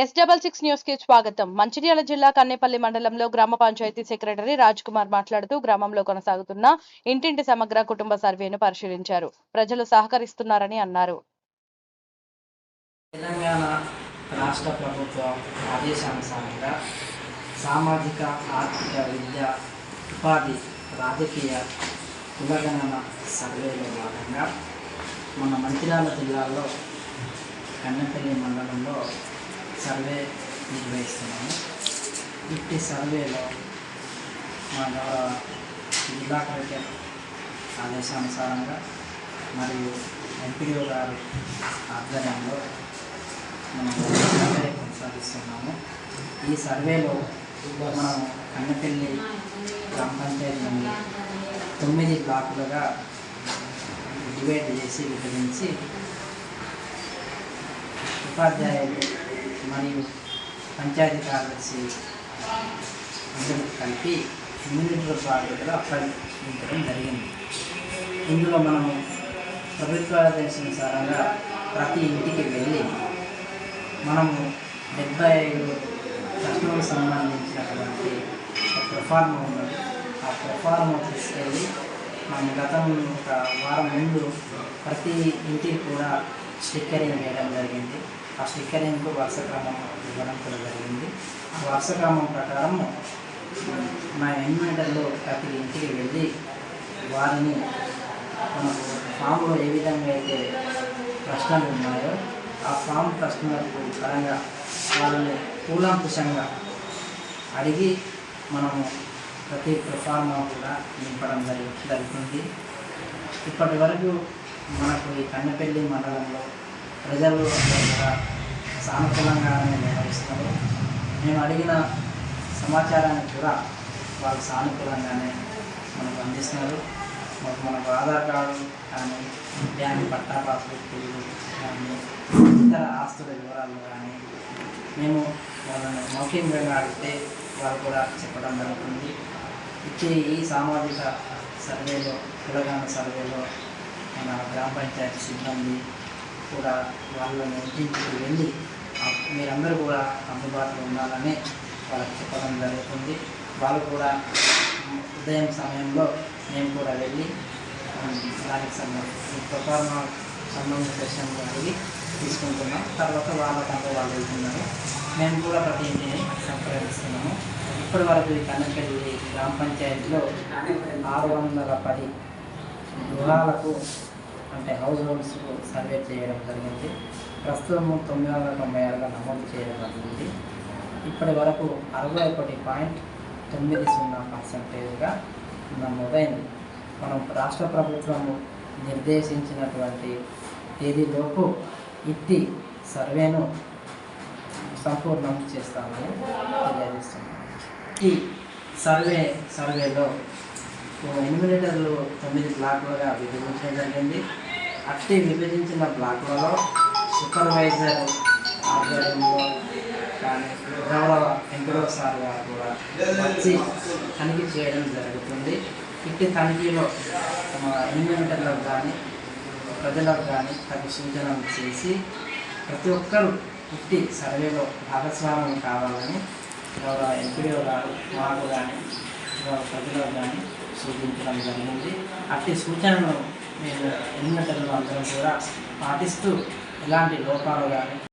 Yes double six న్యూస్కి స్వాగతం. మంచిర్యాల జిల్లా కన్నేపల్లి మండలంలో గ్రామ పంచాయతీ సెక్రటరీ రాజ్ కుమార్ మాట్లాడుతూ గ్రామంలో కొనసాగుతున్న ఇంటింటి సమగ్ర కుటుంబ సర్వేను పరిశీలించారు. ప్రజలు సహకరిస్తున్నారని అన్నారు. తెలంగాణ రాష్ట్ర ప్రభుత్వం ఆదేశానుసారంగా సామాజిక ఆర్థిక విద్య ఉపాధి రాజకీయ కులగణన సర్వేలో భాగంగా మన మంచిర్యాల జిల్లాలో కన్నెపల్లి మండలంలో సర్వే నిర్వహిస్తున్నాము. ఇట్టి సర్వేలో మా గౌరవ జిల్లా కలెక్టర్ ఆదేశానుసారంగా మరియు ఎంపీఓ గారు ఆధ్వర్యంలో మనం సర్వే కొనసాగిస్తున్నాము. ఈ సర్వేలో మనం కన్నపల్లి గ్రామ పంచాయతీని తొమ్మిది బ్లాకులుగా డివైడ్ చేసి విభజించి ఉపాధ్యాయులు మరియు పంచాయతీ కార్యదర్శి అందరూ కలిపి యూనిట్ బాధ్యతలు అప్పగించడం జరిగింది. ఇందులో మనము ప్రభుత్వ సారంగా ప్రతి ఇంటికి వెళ్ళి మనము డెబ్బై ఐదు ప్రశ్నలకు సంబంధించినటువంటి ఒక ప్రొఫార్మ ఉన్నది ఆ ప్రొఫార్మ తీసుకెళ్ళి మనం గతం ఒక వారం ముందు ప్రతి ఇంటికి కూడా స్టిక్కరింగ్ వేయడం జరిగింది. ఆ స్టిక్కరింగ్కు వరుస క్రమం ఇవ్వడం కూడా జరిగింది. ఆ వరుస క్రమం ప్రకారం మా ఎన్మెంటర్లో ప్రతి ఇంటికి వెళ్ళి వారిని మనకు ఫామ్లో ఏ విధంగా అయితే ప్రశ్నలు ఉన్నాయో ఆ ఫామ్ ప్రశ్నలకు పరంగా వాళ్ళని కూలంకుషంగా అడిగి మనము ప్రతి ఫామ్ కూడా నింపడం జరుగు జరుగుతుంది. ఇప్పటి వరకు మనకు ఈ కన్నపల్లి మండలంలో ప్రజలు కూడా సానుకూలంగానే నిర్వహిస్తున్నారు మేము అడిగిన సమాచారాన్ని కూడా వాళ్ళు సానుకూలంగానే మనకు అందిస్తున్నారు. మాకు మనకు ఆధార్ కార్డు కానీ బ్యాంక్ పట్టా పాస్బుక్లు కానీ ఇతర ఆస్తుల వివరాలు కానీ మేము వాళ్ళని మౌఖికంగా అడిగితే వాళ్ళు కూడా చెప్పడం జరుగుతుంది. ఇచ్చే ఈ సామాజిక సర్వేలో కులగాన సర్వేలో మన గ్రామ పంచాయతీ సిబ్బంది కూడా వాళ్ళని ఇంటింటికి వెళ్ళి మీరందరూ కూడా అందుబాటులో ఉండాలని వాళ్ళకి చెప్పడం జరుగుతుంది. వాళ్ళు కూడా ఉదయం సమయంలో మేము కూడా వెళ్ళి దానికి సంబంధించి ప్రకారం సంబంధించిన సెషన్ అడిగి తీసుకుంటున్నాం. తర్వాత వాళ్ళకంటే వాళ్ళు వెళ్తున్నారు. మేము కూడా ప్రతి ఇంటిని సంప్రదిస్తున్నాము. ఇప్పటి వరకు ఈ కన్నకెళ్ళి గ్రామ పంచాయతీలో ఆరు వందల పది గృహాలకు అంటే హౌస్ హోల్డ్స్ సర్వే చేయడం జరిగింది. ప్రస్తుతం తొమ్మిది వందల తొంభై ఆరుగా నమోదు చేయడం జరిగింది. ఇప్పటి వరకు అరవై ఒకటి పాయింట్ తొమ్మిది సున్నా పర్సెంటేజ్గా నమోదైంది మనం రాష్ట్ర ప్రభుత్వం నిర్దేశించినటువంటి తేదీలోపు ఇట్టి సర్వేను సంపూర్ణం చేస్తామని తెలియజేస్తున్నాం ఈ సర్వే సర్వేలో ఎనిమిలీటర్లు తొమ్మిది బ్లాకులుగా విభజించడం జరిగింది. అట్టి విభజించిన బ్లాకులలో సూపర్వైజర్ ఆధ్వర్యంలో కానీ గౌరవ ఎంపీఓ సార్ గారు కూడా వచ్చి తనిఖీ చేయడం జరుగుతుంది. ఇట్టి తనిఖీలో తమ కానీ ప్రజలకు కానీ తగు సూచనలు చేసి ప్రతి ఒక్కరూ ఇట్టి సర్వేలో భాగస్వామ్యం కావాలని గౌరవ ఎంపీడీఓ గారు మాకు కానీ గౌరవ ప్రజలకు కానీ సూచించడం జరిగింది అట్టి సూచనలు మేము ఎన్నికలు అందరం కూడా పాటిస్తూ ఎలాంటి లోపాలు కానీ